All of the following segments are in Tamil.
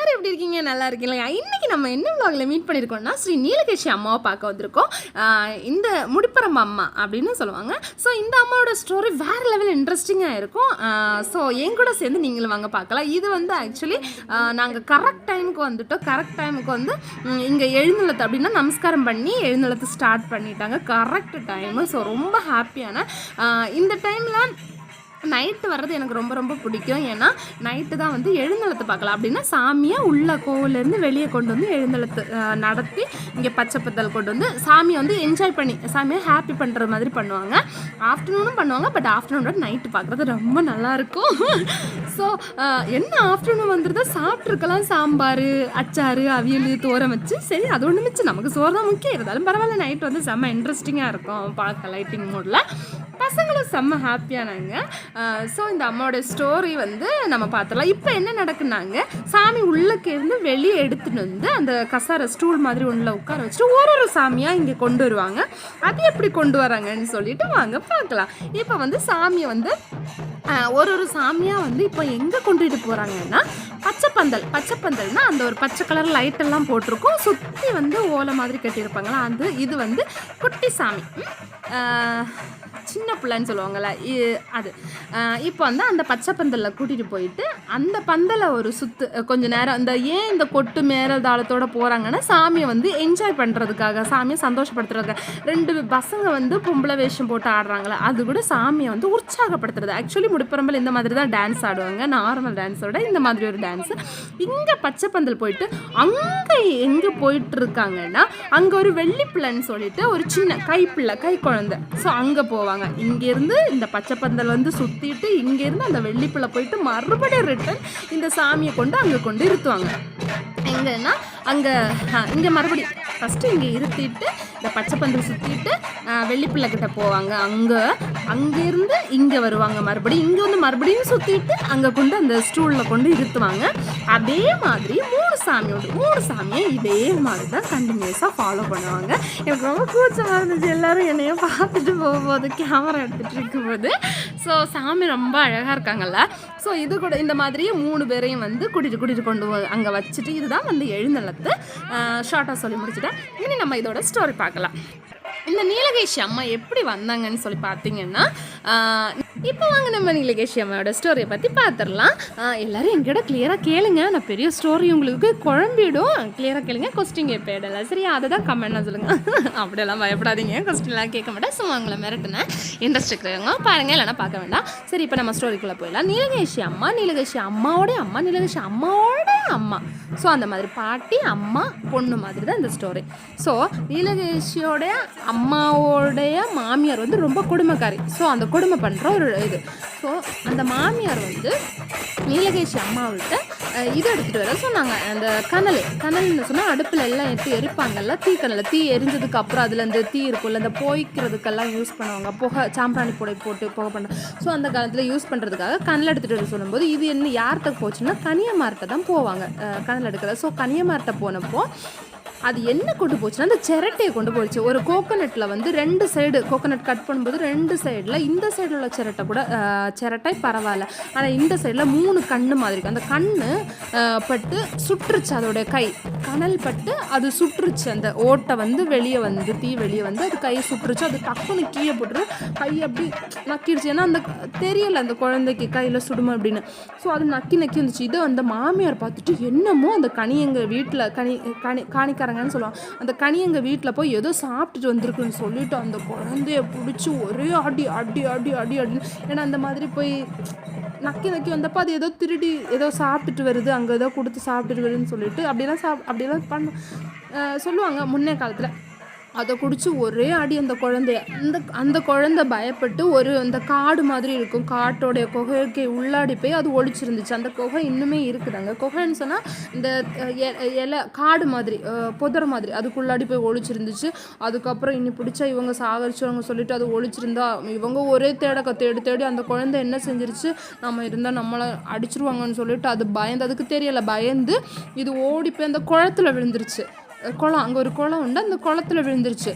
எல்லாரும் எப்படி இருக்கீங்க? நல்லா இருக்கீங்களா? இன்னைக்கு நம்ம என்ன vlogல மீட் பண்ணியிருக்கோம்னா ஸ்ரீ நீலகேஷி அம்மாவை பார்க்க வந்திருக்கோம். இந்த முடிப்பரம் அம்மா அப்படின்னு சொல்லுவாங்க. ஸோ இந்த அம்மாவோட ஸ்டோரி வேறு லெவல் இன்ட்ரெஸ்டிங்காக இருக்கும். ஸோ என் கூட சேர்ந்து நீங்களும் வாங்க பார்க்கலாம். இது வந்து ஆக்சுவலி நாங்கள் கரெக்ட் டைமுக்கு வந்துட்டோம். கரெக்ட் டைமுக்கு வந்து இங்கே எழுந்தளத்து அப்படின்னா நமஸ்காரம் பண்ணி எழுந்தளத்து ஸ்டார்ட் பண்ணிட்டாங்க. கரெக்ட் டைமு ஸோ ரொம்ப ஹாப்பியான இந்த டைமில் நைட்டு வர்றது எனக்கு ரொம்ப ரொம்ப பிடிக்கும். ஏன்னா நைட்டு தான் வந்து எழுந்தளத்து பார்க்கலாம். அப்படின்னா சாமியை உள்ள கோவிலேருந்து வெளியே கொண்டு வந்து எழுந்தளத்து நடத்தி இங்கே பச்சை பத்தல் கொண்டு வந்து சாமியை வந்து என்ஜாய் பண்ணி சாமியை ஹாப்பி பண்ணுற மாதிரி பண்ணுவாங்க. ஆஃப்டர்நூனும் பண்ணுவாங்க பட் ஆஃப்டர்நூனோட நைட்டு பார்க்குறது ரொம்ப நல்லாயிருக்கும் ஸோ என்ன ஆஃப்டர்நூன் வந்துருந்தா சாப்பிட்ருக்கலாம் சாம்பார் அச்சாறு அவியல் தோரம் வச்சு. சரி அது ஒன்று மிச்சு நமக்கு சோறு தான் முக்கியம். இருந்தாலும் பரவாயில்ல நைட் வந்து செம்ம இன்ட்ரெஸ்டிங்காக இருக்கும். பார்க்க லைட்டிங் மோடில் பசங்களும் செம்ம ஹாப்பியானாங்க ஸோ இந்த அம்மாவோட ஸ்டோரி வந்து நம்ம பார்த்துலாம் இப்போ என்ன நடக்குனாங்க? சாமி உள்ளக்கு இருந்து வெளியே எடுத்துகிட்டு வந்து அந்த கசார ஸ்டூல் மாதிரி உள்ள உட்கார வச்சுட்டு ஒரு ஒரு சாமியாக இங்கே கொண்டு வருவாங்க. அது எப்படி கொண்டு வராங்கன்னு சொல்லிட்டு வாங்க பார்க்கலாம். இப்போ வந்து சாமியை வந்து ஒரு ஒரு சாமியாக வந்து இப்போ எங்கே கொண்டுட்டு போகிறாங்கன்னா பச்சைப்பந்தல் பச்சைப்பந்தல்னா அந்த ஒரு பச்சை கலர் லைட்டெல்லாம் போட்டிருக்கும். சுற்றி வந்து ஓலை மாதிரி கட்டியிருப்பாங்களா? அது இது வந்து குட்டி சாமி. சின்ன பிள்ளைன்னு சொல்லுவாங்கள்ல அது. இப்போ வந்து அந்த பச்சை பந்தலில் கூட்டிகிட்டு போயிட்டு அந்த பந்தலை ஒரு சுத்து கொஞ்ச நேரம் இந்த ஏன் இந்த கொட்டு மேலதாளத்தோட போகிறாங்கன்னா சாமியை வந்து என்ஜாய் பண்ணுறதுக்காக சாமியை சந்தோஷப்படுத்துறதுக்காக. ரெண்டு பசங்க வந்து பொம்பளை வேஷம் போட்டு ஆடுறாங்களே அது கூட சாமியை வந்து உற்சாகப்படுத்துறது. ஆக்சுவலி முடிப்பரம்பல் இந்த மாதிரி தான் டான்ஸ் ஆடுவாங்க நார்மல் டான்ஸோட இந்த மாதிரி ஒரு டான்ஸு இங்கே பச்சை பந்தல் போயிட்டு அங்கே எங்கே போயிட்டு இருக்காங்கன்னா அங்கே ஒரு வெள்ளிப்பிள்ளைன்னு சொல்லிட்டு ஒரு சின்ன கைப்பிள்ளை கை குழந்தை. ஸோ அங்கே போவாங்க. இங்கேருந்து இந்த பச்சை பந்தல் வந்து சுற்றிட்டு இங்கேருந்து அந்த வெள்ளிப்பிள்ளை போயிட்டு மறுபடியும் ரிட்டன் இந்த சாமியை கொண்டு அங்கே கொண்டு இருத்துவாங்க. எங்கன்னா அங்கே இங்கே மறுபடியும் ஃபஸ்ட்டு இங்கே இருத்திட்டு இந்த பச்சை பந்தல் சுற்றிட்டு வெள்ளிப்பிள்ளைக்கிட்ட போவாங்க. அங்கே அங்கேருந்து இங்கே வருவாங்க மறுபடியும் இங்கே வந்து மறுபடியும் சுற்றிட்டு அங்கே கொண்டு அந்த ஸ்டூலில் கொண்டு இருத்துவாங்க. அதே மாதிரி மூணு சாமியோட மூணு சாமியை இதே மாதிரி தான் கண்டினியூஸாக ஃபாலோ பண்ணுவாங்க. எனக்கு ரொம்ப கூச்சமாக இருந்துச்சு. எல்லோரும் என்னைய பார்த்துட்டு போகும்போது கேமரா எடுத்துகிட்டு இருக்கும்போது. ஸோ சாமி ரொம்ப அழகாக இருக்காங்கல்ல. ஸோ இது கூட இந்த மாதிரியே மூணு பேரையும் வந்து கூட்டிகிட்டு கூட்டிகிட்டு கொண்டு அங்கே வச்சுட்டு இதுதான் வந்து எழுந்தளத்து ஷார்ட்டாக சொல்லி முடிச்சுட்டேன். இனி நம்ம இதோட ஸ்டோரி பார்க்கலாம். இந்த நீலகேஷி அம்மா எப்படி வந்தாங்கன்னு சொல்லி பார்த்தீங்கன்னா இப்போ வாங்க நம்ம நீலகேஷி அம்மாவோட ஸ்டோரியை பற்றி பார்த்துடலாம் ஆஹ், எல்லாரும் என்கிட்ட கிளியராக கேளுங்க. நான் பெரிய ஸ்டோரி உங்களுக்கு குழம்பிடும். கிளியராக கேளுங்க. கொஸ்டின் கேட்பேடல சரியா? அதை தான் கமெண்ட்லாம் சொல்லுங்கள் அப்படியெல்லாம் பயப்படாதீங்க. கொஸ்டின்லாம் கேட்க மாட்டேன். சும்மா உங்களை மிரட்டினேன். இன்ட்ரெஸ்ட் இருக்கிறவங்க பாருங்கள் இல்லைன்னா பார்க்க வேண்டாம். சரி இப்போ நம்ம ஸ்டோரிக்குள்ளே போயிடலாம். நீலகேஷி அம்மா நீலகேஷி அம்மாவோட அம்மா நீலகேஷி அம்மாவோட அம்மா. ஸோ அந்த மாதிரி பாட்டி அம்மா பொண்ணு மாதிரி தான் இந்த ஸ்டோரி ஸோ நீலகேஷியோடைய அம்மாவோடைய மாமியார் வந்து ரொம்ப கொடுமைக்காரி. ஸோ அந்த கொடுமை பண்ணுற ஒரு இது. ஸோ அந்த மாமியார் வந்து நீலகேஷி அம்மாவிட்ட இது எடுத்துகிட்டு வர சொன்னாங்க. அந்த கனல் கனல்னு சொன்னால் அடுப்பில் எல்லாம் எடுத்து எரிப்பாங்கல்ல தீ கனல் தீ எரிஞ்சதுக்கு அப்புறம் அதில் இந்த தீ இருக்கும்ல அந்த போய்க்கிறதுக்கெல்லாம் யூஸ் பண்ணுவாங்க. புகை சாம்பிராணி புடை போட்டு புகை பண்ண ஸோ அந்த காலத்தில் யூஸ் பண்ணுறதுக்காக கனல் எடுத்துகிட்டு வர சொல்லும்போது இது என்ன யார்கிட்ட போச்சுன்னா கனியமார்கிட்ட தான் போவாங்க. கனல் எடுக்கிற ஸோ கனியமார்கிட்ட போனப்போ அது என்ன கொண்டு போச்சுன்னா அந்த சிரட்டையை கொண்டு போச்சு ஒரு கோகோனட்டில் வந்து ரெண்டு சைடு கோகோனட் கட் பண்ணும்போது ரெண்டு சைடில் இந்த சைடில் உள்ள சிரட்டை கூட சிரட்டை பரவாயில்ல. ஆனால் இந்த சைடில் மூணு கண்ணு மாதிரி இருக்கு. அந்த கண்ணு பட்டு சுற்றுச்சு அதோடைய கை. கனல் பட்டு அது சுற்றுச்சு. அந்த ஓட்டை வந்து வெளியே வந்து தீ வெளியே வந்து அது கை சுற்றுச்சு. அது டக்குன்னு கீழே போட்டு கை அப்படி நக்கிடுச்சு. ஏன்னா அந்த தெரியல அந்த குழந்தைக்கு கையில் சுடுமா அப்படின்னு. ஸோ அது நக்கி நக்கி வந்துச்சு. இதை அந்த மாமியார் பார்த்துட்டு என்னமோ அந்த கனி எங்கள் வீட்டில் கனி கனி காணிக்காரங்கன்னு சொல்லுவாங்க. அந்த கனி எங்கள் வீட்டில் போய் ஏதோ சாப்பிட்டுட்டு வந்திருக்குன்னு சொல்லிட்டு அந்த குழந்தைய பிடிச்சி ஒரே அடி அடி அடி அடி அடி ஏன்னா அந்த மாதிரி போய் நக்கி நக்கி வந்தப்போ அது ஏதோ திருடி ஏதோ சாப்பிட்டுட்டு வருது அங்கே ஏதோ கொடுத்து சாப்பிட்டுட்டு வருதுன்னு சொல்லிட்டு அப்படிலாம் சாப் அப்படிலாம் பண்ண சொல்லுவாங்க முன்னே காலத்தில். அதை குடிச்சு ஒரே அடி அந்த குழந்தைய. அந்த அந்த குழந்தை பயப்பட்டு ஒரு அந்த காடு மாதிரி இருக்கும். காட்டோடைய குகைக்கு உள்ளாடி போய் அது ஒழிச்சிருந்துச்சு அந்த குகை இன்னுமே இருக்குதாங்க குகைன்னு சொன்னால் இந்த இலை காடு மாதிரி புதர் மாதிரி அதுக்குள்ளாடி போய் ஒழிச்சிருந்துச்சு அதுக்கப்புறம் இன்னி பிடிச்சா இவங்க சாகரிச்சவங்க சொல்லிட்டு அது ஒழிச்சிருந்தா இவங்க ஒரே தேடக்க தேடி தேடி அந்த குழந்தை என்ன செஞ்சிருச்சு? நம்ம இருந்தால் நம்மளை அடிச்சிருவாங்கன்னு சொல்லிட்டு அது பயந்து அதுக்கு தெரியலை பயந்து இது ஓடி போய் அந்த குளத்துல விழுந்துருச்சு. குளம் அங்கே ஒரு குளம் உண்டு. அந்த குளத்துல விழுந்துருச்சு.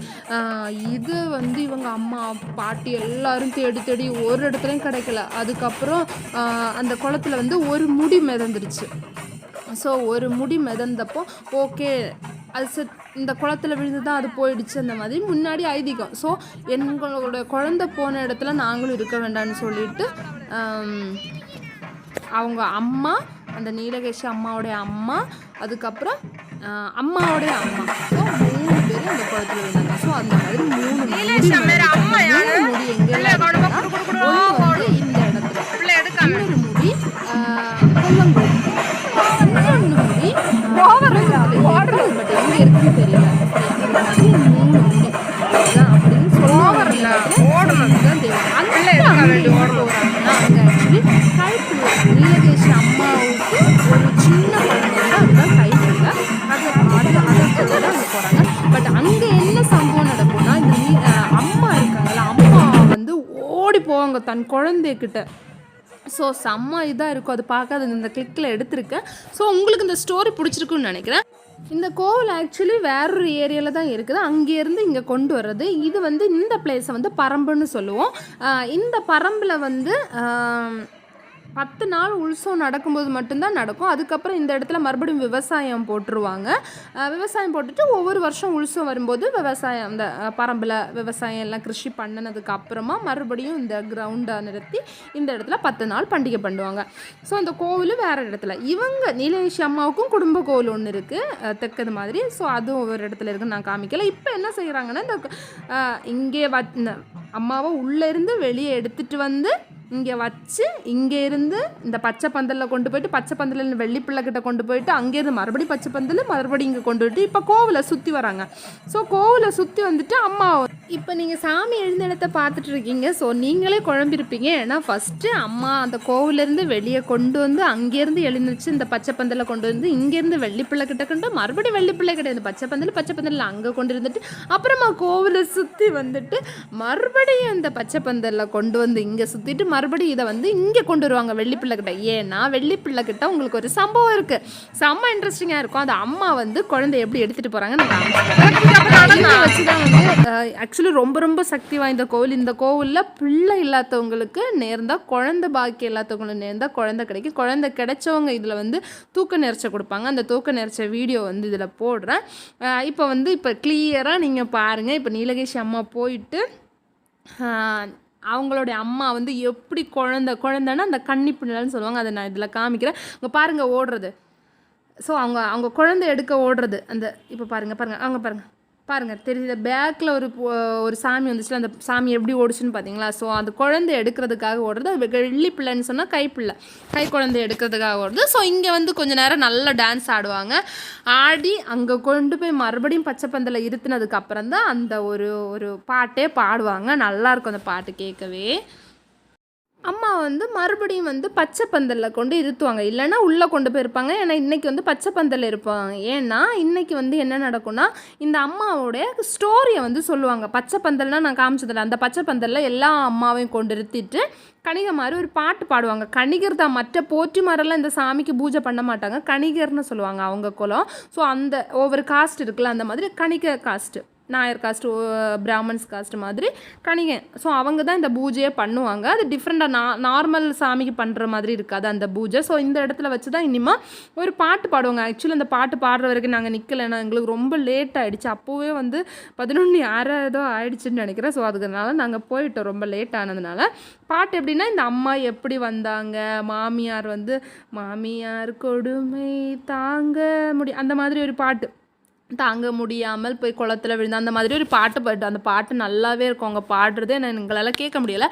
இது வந்து இவங்க அம்மா பாட்டி எல்லாரும் தேடி தேடி ஒரு இடத்துலையும் கிடைக்கல. அதுக்கப்புறம் அந்த குளத்துல வந்து ஒரு முடி மிதந்துருச்சு. ஸோ ஒரு முடி மிதந்தப்போ ஓகே அது செத் இந்த குளத்துல விழுந்து தான் அது போயிடுச்சு அந்த மாதிரி முன்னாடி ஐதீகம். ஸோ எங்களோட குழந்தை போன இடத்துல நாங்களும் இருக்க வேண்டாம்னு சொல்லிட்டு அவங்க அம்மா அந்த நீலகேஷி அம்மாவுடைய அம்மா அதுக்கப்புறம் அம்மாவுடைய அம்மா. ஸோ மூணு பேரும் அந்த குளத்துல விழுந்தாங்க. ஸோ அந்த மாதிரி மூணு முடி ஒண்ணு வந்து இந்த இடத்துல. இன்னொரு முடி கொல்லங்கோடு. இன்னொன்று முடி பட் எங்க இருக்குன்னு தெரியல. மூணு முடி. அப்படின்னு தெரியும். அந்த அங்க எங்க தன் குழந்தைகிட்ட. ஸோ செம்ம இதாக இருக்கும். அது பார்க்காத இந்த கிளிக்கில் எடுத்திருக்கேன். ஸோ உங்களுக்கு இந்த ஸ்டோரி பிடிச்சிருக்குன்னு நினைக்கிறேன். இந்த கோவில் ஆக்சுவலி வேறொரு ஏரியாவில் தான் இருக்குது. அங்கேருந்து இங்கே கொண்டு வர்றது. இது வந்து இந்த பிளேஸை வந்து பரம்புன்னு சொல்லுவோம். இந்த பரம்பில் வந்து பத்து நாள் உற்சவம் நடக்கும்போது மட்டும்தான் நடக்கும். அதுக்கப்புறம் இந்த இடத்துல மறுபடியும் விவசாயம் போட்டுருவாங்க. விவசாயம் போட்டுட்டு ஒவ்வொரு வருஷம் உற்சவம் வரும்போது விவசாயம் அந்த பரம்பில் விவசாயம் எல்லாம் கிருஷி பண்ணினதுக்கு அப்புறமா மறுபடியும் இந்த கிரவுண்டை நிறுத்தி இந்த இடத்துல பத்து நாள் பண்டிகை பண்ணுவாங்க. ஸோ அந்த கோவில் வேறு இடத்துல. இவங்க நீலகேஷி அம்மாவுக்கும் குடும்ப கோவில் ஒன்று இருக்குது தெற்கது மாதிரி. ஸோ அதுவும் ஒரு இடத்துல இருக்குன்னு நான் காமிக்கல. இப்போ என்ன செய்கிறாங்கன்னா இந்த இங்கே வ அம்மாவை உள்ளேருந்து வெளியே எடுத்துகிட்டு வந்து இங்கே வச்சு இங்கே இருந்து இந்த பச்சை பந்தலில் கொண்டு போயிட்டு பச்சை பந்தலில் வெள்ளிப்பிள்ளை கிட்ட கொண்டு போயிட்டு அங்கேருந்து மறுபடியும் பச்சை பந்தல் மறுபடியும் இங்கே கொண்டு போயிட்டு இப்போ கோவிலை சுற்றி வராங்க. ஸோ கோவிலை சுற்றி வந்துட்டு அம்மா இப்போ நீங்கள் சாமி எழுந்த இடத்த பார்த்துட்டு இருக்கீங்க. ஸோ நீங்களே குழம்பிருப்பீங்க ஏன்னா ஃபஸ்ட்டு அம்மா அந்த கோவிலேருந்து வெளியே கொண்டு வந்து அங்கேருந்து எழுந்துச்சு இந்த பச்சை பந்தலில் கொண்டு வந்து இங்கேருந்து வெள்ளிப்பிள்ளை கிட்ட கொண்டு மறுபடியும் வெள்ளிப்பிள்ளை பிள்ளை கிடையாது. பச்சை பந்தல் பச்சை பந்தலில் அங்கே கொண்டு இருந்துட்டு அப்புறமா கோவிலை சுற்றி வந்துட்டு மறுபடியும் இந்த பச்சை பந்தலில் கொண்டு வந்து இங்கே சுற்றிட்டு மறுபடியும் இதை வந்து இங்கே கொண்டு வருவாங்க வெள்ளிப்பிள்ளைக்கிட்ட ஏன்னா வெள்ளிப்பிள்ளைக்கிட்ட உங்களுக்கு ஒரு சம்பவம் இருக்குது செம்ம இன்ட்ரெஸ்டிங்காக இருக்கும். அந்த அம்மா வந்து குழந்தை எப்படி எடுத்துகிட்டு போகிறாங்கன்னு வச்சு தான் வந்து ஆக்சுவலி ரொம்ப ரொம்ப சக்தி வாய்ந்த கோவில். இந்த கோவிலில் பிள்ளை இல்லாதவங்களுக்கு நேர்ந்தால் குழந்தை பாக்கி இல்லாதவங்களுக்கு நேர்ந்தால் குழந்தை கிடைக்கும். குழந்தை கிடைச்சவங்க இதில் வந்து தூக்க நெரிச்ச கொடுப்பாங்க. அந்த தூக்க நெரிச்ச வீடியோ வந்து இதில் போடுறேன். இப்போ வந்து இப்போ கிளியராக நீங்கள் பாருங்கள் இப்போ நீலகேஷி அம்மா போயிட்டு அவங்களுடைய அம்மா வந்து எப்படி குழந்த குழந்தைன்னா அந்த கன்னி நிலன்னு சொல்லுவாங்க. அதை நான் இதில் காமிக்கிறேன். இங்கே பாருங்கள் ஓடுறது. ஸோ அவங்க அவங்க குழந்தை எடுக்க ஓடுறது. அந்த இப்போ பாருங்கள் பாருங்கள் அவங்க பாருங்கள் பாருங்கள் தெரியுது. பேக்கில் ஒரு ஒரு சாமி வந்துச்சுல அந்த சாமி எப்படி ஓடுச்சுன்னு பார்த்தீங்களா ஸோ அந்த குழந்தை எடுக்கிறதுக்காக ஓடுறது. அது வெள்ளி பிள்ளைன்னு சொன்னால் கைப்பிள்ளை கை குழந்தை எடுக்கிறதுக்காக ஓடுது ஸோ இங்கே வந்து கொஞ்ச நேரம் நல்லா டான்ஸ் ஆடுவாங்க. ஆடி அங்கே கொண்டு போய் மறுபடியும் பச்சை பந்தலை இருத்தினதுக்கப்புறம் தான் அந்த ஒரு ஒரு பாட்டே பாடுவாங்க. நல்லாயிருக்கும் அந்த பாட்டு கேட்கவே. அம்மா வந்து மறுபடியும் வந்து பச்சை பந்தலில் கொண்டு இருத்துவாங்க. இல்லைன்னா உள்ளே கொண்டு போயிருப்பாங்க ஏன்னா இன்றைக்கி வந்து பச்சை பந்தல் இருப்பாங்க. ஏன்னா இன்றைக்கி வந்து என்ன நடக்கும்னா இந்த அம்மாவோடைய ஸ்டோரியை வந்து சொல்லுவாங்க. பச்சை பந்தல்னால் நான் காமிச்சதில்ல. அந்த பச்சை பந்தலில் எல்லா அம்மாவையும் கொண்டு இருத்திட்டு கணிக மாதிரி ஒரு பாட்டு பாடுவாங்க. கணிகர் தான் மற்ற போற்றிமாரெல்லாம் இந்த சாமிக்கு பூஜை பண்ண மாட்டாங்க. கணிகர்னு சொல்லுவாங்க அவங்க குலம். ஸோ அந்த ஒவ்வொரு காஸ்ட் இருக்குல்ல அந்த மாதிரி கணிக caste Nair caste Brahmans caste மாதிரி கணிகை. ஸோ அவங்க தான் இந்த பூஜையை பண்ணுவாங்க. அது டிஃப்ரெண்ட்டாக நா நார்மல் சாமிக்கு பண்ணுற மாதிரி இருக்காது அந்த பூஜை. ஸோ இந்த இடத்துல வச்சு தான் இனிமா ஒரு பாட்டு பாடுவாங்க. ஆக்சுவலி அந்த பாட்டு பாடுற வரைக்கும் நாங்கள் நிற்கலைன்னா எங்களுக்கு ரொம்ப லேட் ஆகிடுச்சு அப்போவே வந்து பதினொன்று யாராவதோ ஆயிடுச்சுன்னு நினைக்கிறேன். ஸோ அதுக்குனால நாங்கள் போயிட்டோம். ரொம்ப லேட் ஆனதுனால. பாட்டு எப்படின்னா இந்த அம்மா எப்படி வந்தாங்க மாமியார் வந்து மாமியார் கொடுமை தாங்க முடி அந்த மாதிரி ஒரு பாட்டு. தாங்க முடியாமல் போய் குளத்துல விழுந்து அந்த மாதிரி ஒரு பாட்டு பாட்டு அந்த பாட்டு நல்லாவே இருக்கும். அவங்க பாடுறது என்ன எங்களால் கேட்க முடியலை.